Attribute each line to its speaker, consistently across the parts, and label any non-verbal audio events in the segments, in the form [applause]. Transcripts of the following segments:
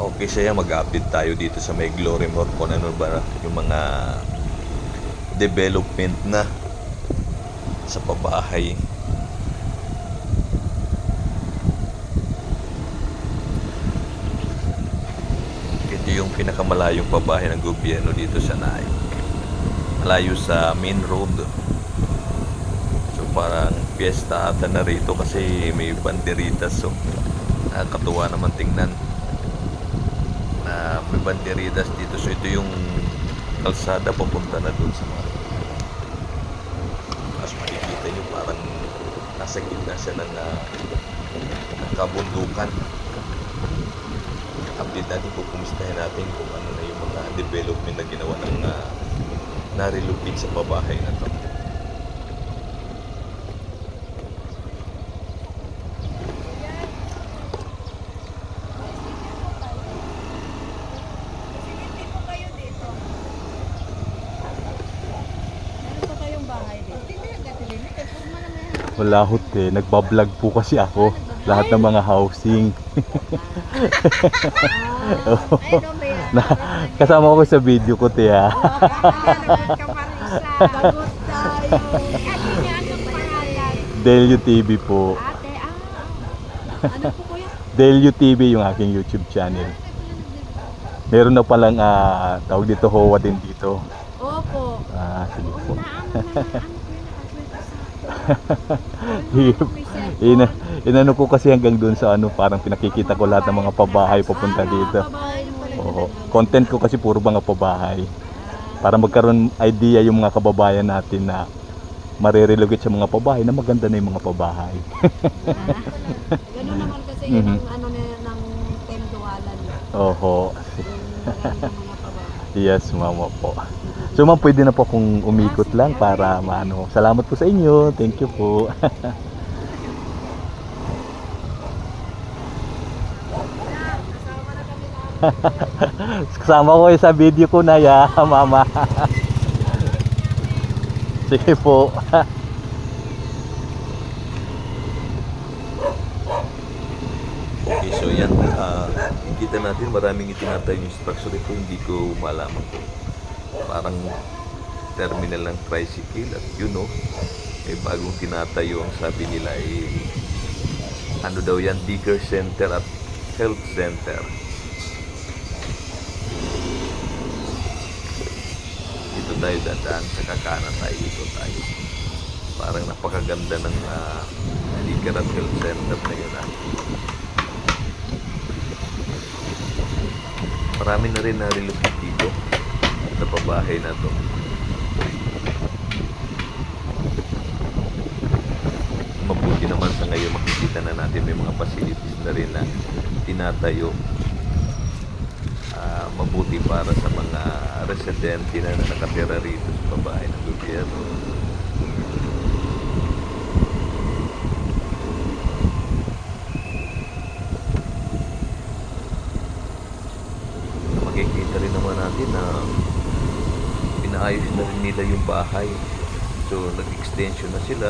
Speaker 1: Okay siya mag-update tayo dito sa may Glory More kung ano ba yung mga development na sa pabahay. Ito yung pinakamalayong pabahay ng gobyerno dito sa Naik. Malayo sa main road. So parang piyesta ata na rito kasi may banderitas. So nakakatuwa naman tingnan. Na may banderitas dito. So ito yung kalsada papunta na doon sa mga mas makikita nyo parang nasa gitna siya ng, uh, kabundukan update natin kung kumustahin natin kung ano na yung mga development na ginawa ng uh, narilupit sa pabahay na to.
Speaker 2: Hindi po kayo dito. Meron pa kayong bahay dito? Hindi, gatilinig. Kaya pag
Speaker 3: Wala hot eh. Nagbablog po kasi ako. Lahat ng mga housing.
Speaker 2: Ah, [laughs]
Speaker 3: Na, kasama ko sa video ko
Speaker 2: anong pangalan?
Speaker 3: Delio TV po.
Speaker 2: Ate, ah. Ano?
Speaker 3: Delio TV yung aking YouTube channel. Meron na palang ah, tawag dito Hoa din dito.
Speaker 2: Opo.
Speaker 3: Ah, sige po.
Speaker 2: Naano na, ano po yung [laughs]
Speaker 3: Ina, inano ko kasi hanggang doon sa ano, parang pinakikita ko lahat ng mga pabahay papunta dito. Oo. Content ko kasi puro mga pabahay. Para magkaroon idea yung mga kababayan natin na marirelocate sa mga pabahay na maganda na yung mga pabahay.
Speaker 2: Ganun naman kasi
Speaker 3: Mhm.
Speaker 2: yun ang ano na ng tendualan.
Speaker 3: Oho.
Speaker 2: Yung maraming mga pabahay.
Speaker 3: Yes, mama po. So ma'am, pwede na po akong umikot lang para maano. Salamat po sa inyo. Thank you po. [laughs] Kasama ko kayo sa video ko na ya, [laughs] mama. Sige po. [laughs]
Speaker 1: Okay, yan. ah kita natin maraming itinatayo yung structure ito. Hindi ko malaman kung parang terminal ng tricycle at yun know, may bagong tinatayo ang sabi nila ay ano daw yan, digger center at health center. Dito tayo dadaan sa kakana tayo dito tayo. Parang napakaganda ng uh, digger at health center na yun ah. Marami na rin narilupit dito sa pabahay na to. Mabuti naman sa ngayon makikita na natin may mga facilities na rin na tinatayo Ah, mabuti para sa mga residente na nakatira rito sa pabahay ng gobyerno. makikita rin naman natin na pinaayos nila yung bahay. So, nag-extension na sila.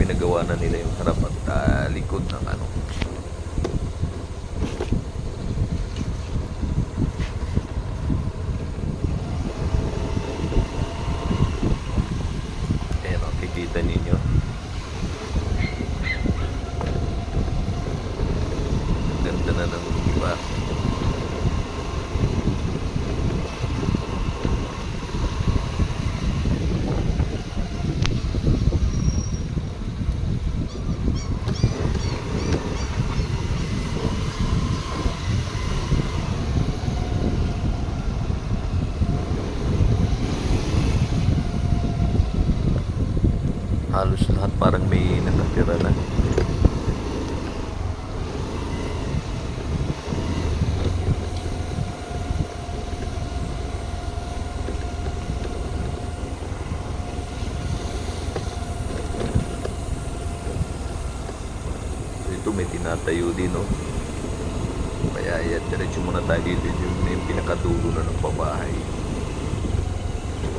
Speaker 1: Pinagawa na nila yung harap at ah, likod ng ano. Ayan, makikita ninyo. Ganda na ng iba. Halos lahat parang may nakatira na. Ito may tinatayo din, no? Kaya yan, diretso muna tayo dito yung, yung pinakadulo na ng pabahay.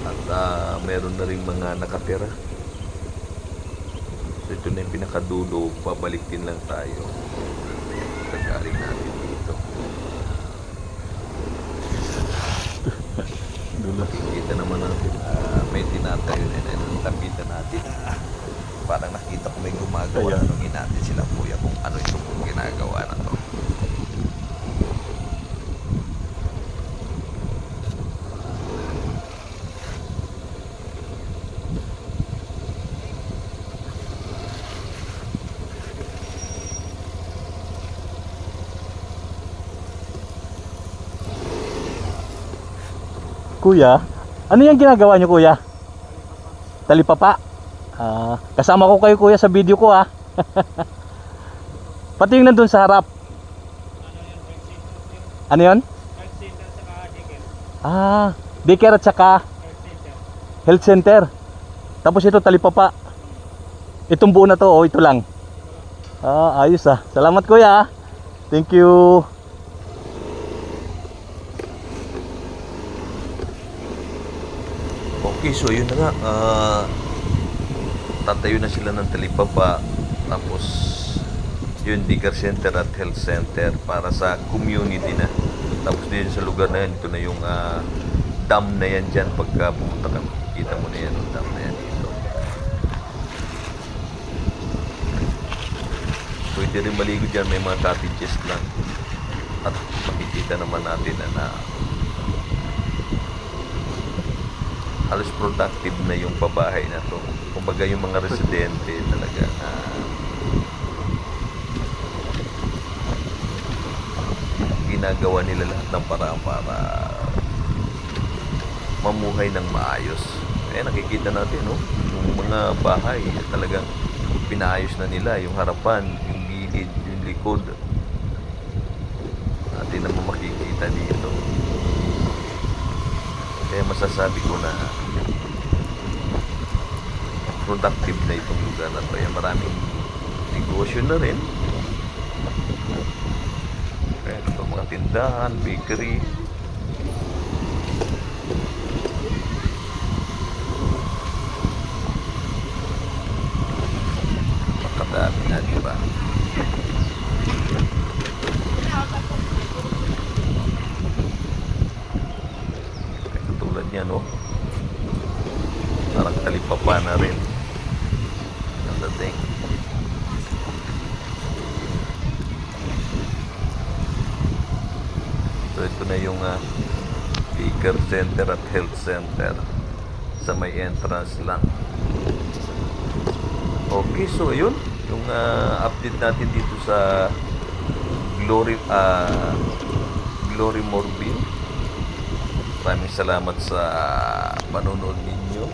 Speaker 1: At ah, meron na rin mga nakatira. So, ito na yung pinakadulo, babalik din lang tayo. Tagaling natin dito. [laughs]
Speaker 3: Dulo.
Speaker 1: Makikita naman natin, ah, may tinatayo na yun, ang tapitan natin. Parang nakita ko may gumagawa, tanongin natin sila kuya kung ano itong ginagawa na to.
Speaker 3: Kuya, ano yung ginagawa niyo kuya? Talipapa? Ah, kasama ko kayo kuya sa video ko ah. [laughs] Pati yung nandun sa harap. Ano yun? Ah, daycare at saka health center. Tapos ito talipapa. Itong buo na to, oh, ito lang. Ah, ayos ah. Salamat kuya. ah. Thank you.
Speaker 1: Okay, so yun na nga. ah, tatayo na sila ng talipapa. Tapos, yun, daycare center at health center para sa community na. Tapos din sa lugar na yan, ito na yung ah, dam na yan dyan. Pagka pumunta ka, kita mo na yan, dam na yan dito. Pwede rin maligo dyan, may mga cottages lang. At makikita naman natin na, na halos productive na yung pabahay na to. Kumbaga yung mga residente talaga na ginagawa nila lahat ng paraan para mamuhay ng maayos. Eh nakikita natin no, yung mga bahay talagang pinaayos na nila yung harapan, yung gilid, yung likod. Natin naman makikita dito. Masasabi ko na productive na itong lugar na to. Kaya maraming negosyo na rin. Kaya ito mga tindahan, bakery. Makadami na, di ba? Kaya katulad niya, no? Parang talipapa na rin. Ang dating. So ito na yung uh, center at health center sa may entrance lang. Okay, so yun. Yung ah, update natin dito sa Glory ah Glory Morbin. Maraming salamat sa panonood ninyo.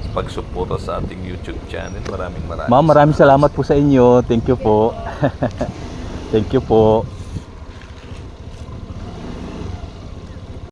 Speaker 1: Sa pagsuporta sa ating YouTube channel. Maraming maraming
Speaker 3: Ma'am, maraming salamat po sa inyo. Thank you po. [laughs] Thank you po.